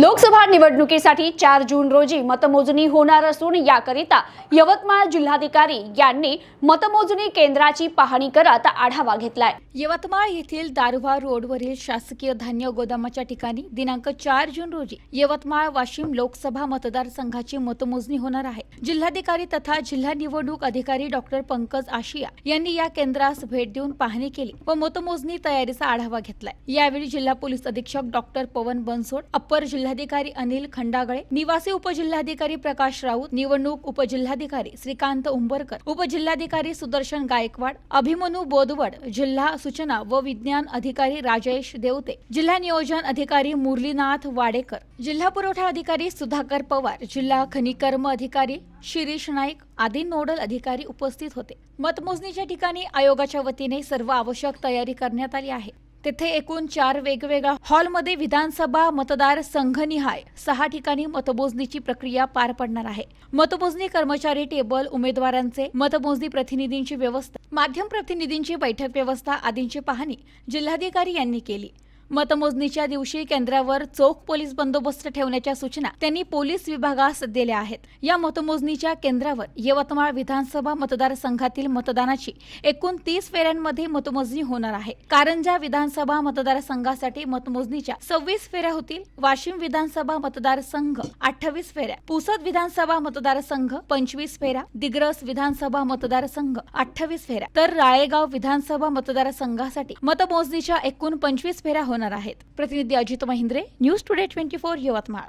लोकसभा निवडणुकीसाठी चार जून रोजी मतमोजणी होणार असून याकरिता यवतमाळ जिल्हाधिकारी यांनी मतमोजणी केंद्राची पाहणी करत आढावा घेतलाय. यवतमाळ येथील दारुवा रोडवरील शासकीय धान्य गोदामाच्या ठिकाणी दिनांक चार जून रोजी यवतमाळ वाशिम लोकसभा मतदारसंघाची मतमोजणी होणार आहे. जिल्हाधिकारी तथा जिल्हा निवडणूक अधिकारी डॉक्टर पंकज आशिया यांनी या केंद्रास भेट देऊन पाहणी केली व मतमोजणी तयारीचा आढावा घेतलाय. यावेळी जिल्हा पोलीस अधीक्षक डॉक्टर पवन बनसोड अप्पर जिल्हाधिकारी अनिल खंडागळे निवासी उपजिल्हाधिकारी प्रकाश राऊत निवडणूक उपजिल्हाधिकारी श्रीकांत उंबरकर उपजिल्हाधिकारी सुदर्शन गायकवाड अभिमनू बोदवड जिल्हा सूचना व विज्ञान अधिकारी राजेश देवते जिल्हा नियोजन अधिकारी मुरलीनाथ वाडेकर जिल्हा पुरवठा अधिकारी सुधाकर पवार जिल्हा खनिकर्म अधिकारी शिरीष नाईक आदी नोडल अधिकारी उपस्थित होते. मतमोजणीच्या ठिकाणी आयोगाच्या वतीने सर्व आवश्यक तयारी करण्यात आली आहे. तेथे एकूण चार वेगवेगळ्या हॉलमध्ये विधानसभा मतदार संघनिहाय सहा ठिकाणी मतमोजणीची प्रक्रिया पार पडणार आहे. मतमोजणी कर्मचारी टेबल उमेदवारांचे मतमोजणी प्रतिनिधींची व्यवस्था माध्यम प्रतिनिधींची बैठक व्यवस्था आदींची पाहणी जिल्हाधिकारी यांनी केली. मतमोजणीच्या दिवशी केंद्रावर चोख पोलीस बंदोबस्त ठेवण्याच्या सूचना त्यांनी पोलीस विभागास दिल्या आहेत. या मतमोजणीच्या केंद्रावर यवतमाळ विधानसभा मतदारसंघातील मतदानाची एकूण तीस फेऱ्यांमध्ये मतमोजणी होणार आहे. कारंजा विधानसभा मतदारसंघासाठी मतमोजणीच्या सव्वीस फेऱ्या होतील. वाशिम विधानसभा मतदारसंघ अठ्ठावीस फेऱ्या. पुसद विधानसभा मतदारसंघ पंचवीस फेऱ्या. दिग्रस विधानसभा मतदारसंघ अठ्ठावीस फेऱ्या. तर राळेगाव विधानसभा मतदारसंघासाठी मतमोजणीच्या एकूण पंचवीस फेऱ्या होणार होणार आहेत. प्रतिनिधी Ajit Mahindre news today twenty four Yavatmal.